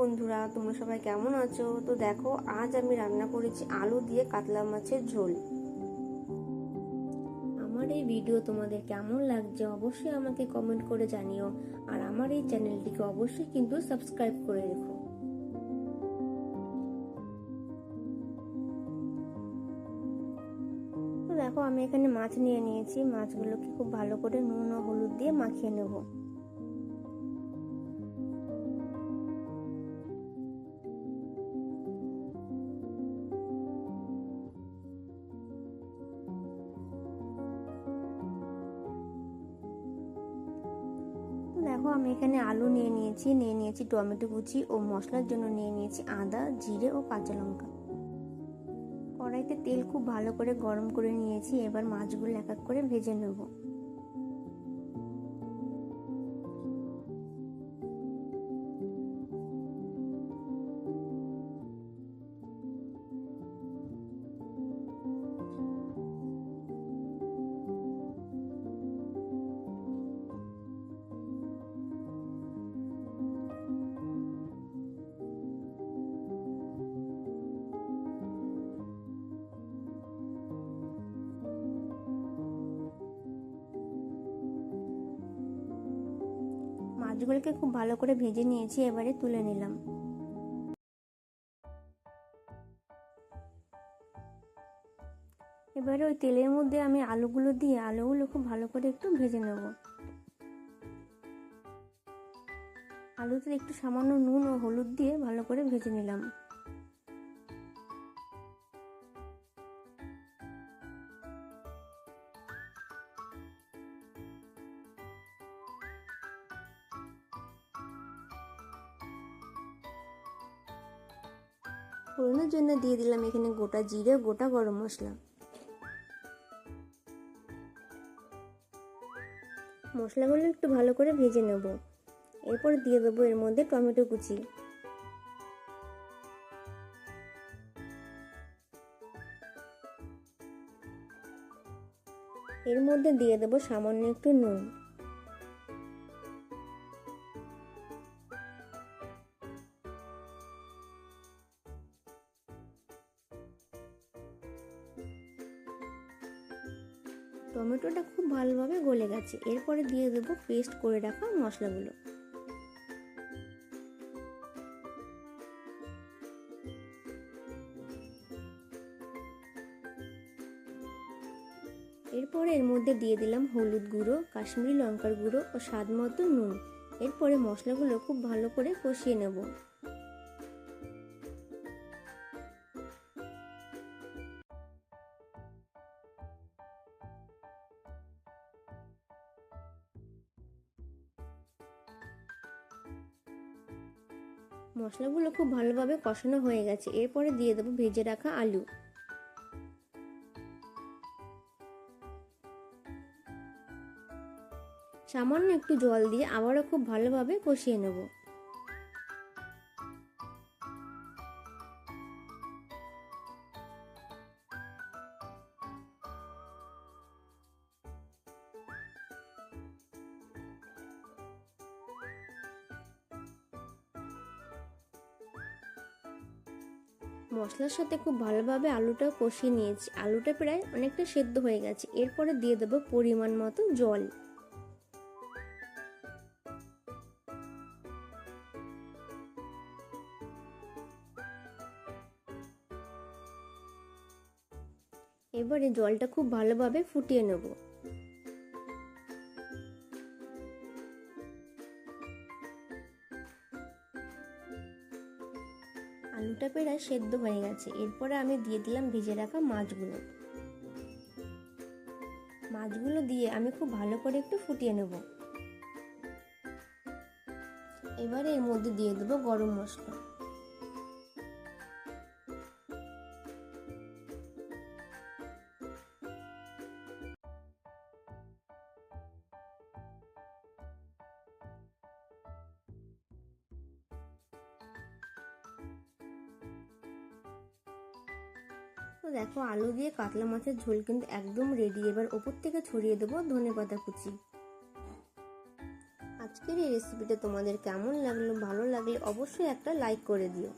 বন্ধুরা, তোমরা সবাই কেমন আছো? তো দেখো, আজ আমি রান্না করেছি আলু দিয়ে কাতলা মাছের ঝোল। আমার এই ভিডিও তোমাদের কেমন লাগছে অবশ্যই আমাকে কমেন্ট করে জানিও, আর আমার এই চ্যানেলটিকে অবশ্যই কিন্তু সাবস্ক্রাইব করে রেখো। তো দেখো, আমি এখানে মাছ নিয়ে নিয়েছি। মাছগুলোকে খুব ভালো করে নুন ও হলুদ দিয়ে মাখিয়ে নেব। দেখো, আমি এখানে আলু নিয়ে নিয়েছি নিয়ে নিয়েছি টমেটো কুচি ও মশলার জন্য নিয়ে নিয়েছি আদা, জিরে ও কাঁচা লঙ্কা। কড়াইতে তেল খুব ভালো করে গরম করে নিয়েছি, এবার মাছগুলো এক এক করে ভেজে নেব। মাছগুলোকে খুব ভালো করে ভেজে নিয়েছি, এবারে তুলে নিলাম। এবারে ওই তেলের মধ্যে আমি আলুগুলো দিয়ে, আলুগুলো খুব ভালো করে একটু ভেজে নেব। আলুতে একটু সামান্য নুন ও হলুদ দিয়ে ভালো করে ভেজে নিলাম। ফোড়নের জন্য দিয়ে দিলাম এখানে গোটা জিরে, গোটা গরম মশলা। মশলাগুলো একটু ভালো করে ভেজে নেব। এরপর দিয়ে দেবো এর মধ্যে টমেটো কুচি। এর মধ্যে দিয়ে দেবো সামান্য একটু নুন। টমেটোটা খুব ভালোভাবে গলে গেছে। এরপরে দিয়ে দেবো পেস্ট করে রাখা মশলাগুলো। এরপরে এর মধ্যে দিয়ে দিলাম হলুদ গুঁড়ো, কাশ্মীরি লঙ্কার গুঁড়ো ও স্বাদ মতো নুন। এরপরে মশলাগুলো খুব ভালো করে কষিয়ে নেব। মশলাগুলো খুব ভালোভাবে কষানো হয়ে গেছে। এরপরে দিয়ে দেবো ভেজে রাখা আলু। সামান্য একটু জল দিয়ে আবারও খুব ভালোভাবে কষিয়ে নেব। মশলার সাথে খুব ভালোভাবে আলুটা কষিয়ে নিয়েছি। আলুটা প্রায় অনেকটা সেদ্ধ হয়ে গেছে। এরপরে দিয়ে দেবো পরিমাণ মতো জল। এবারে জলটা খুব ভালোভাবে ফুটিয়ে নেব। আলুটা প্রায় সেদ্ধ হয়ে গেছে। এরপরে আমি দিয়ে দিলাম ভেজে রাখা মাছগুলো। মাছগুলো দিয়ে আমি খুব ভালো করে একটু ফুটিয়ে নেব। এবারে এর মধ্যে দিয়ে দেবো গরম মশলা। তো দেখো, আলু দিয়ে কাতলা মাছের ঝোল কিন্তু একদম রেডি এবার ওপর থেকে ছড়িয়ে দেবো ধনে পাতা কুচি। আজকের এই রেসিপিটা তোমাদের কেমন লাগল, ভালো লাগলে অবশ্যই একটা লাইক করে দিও।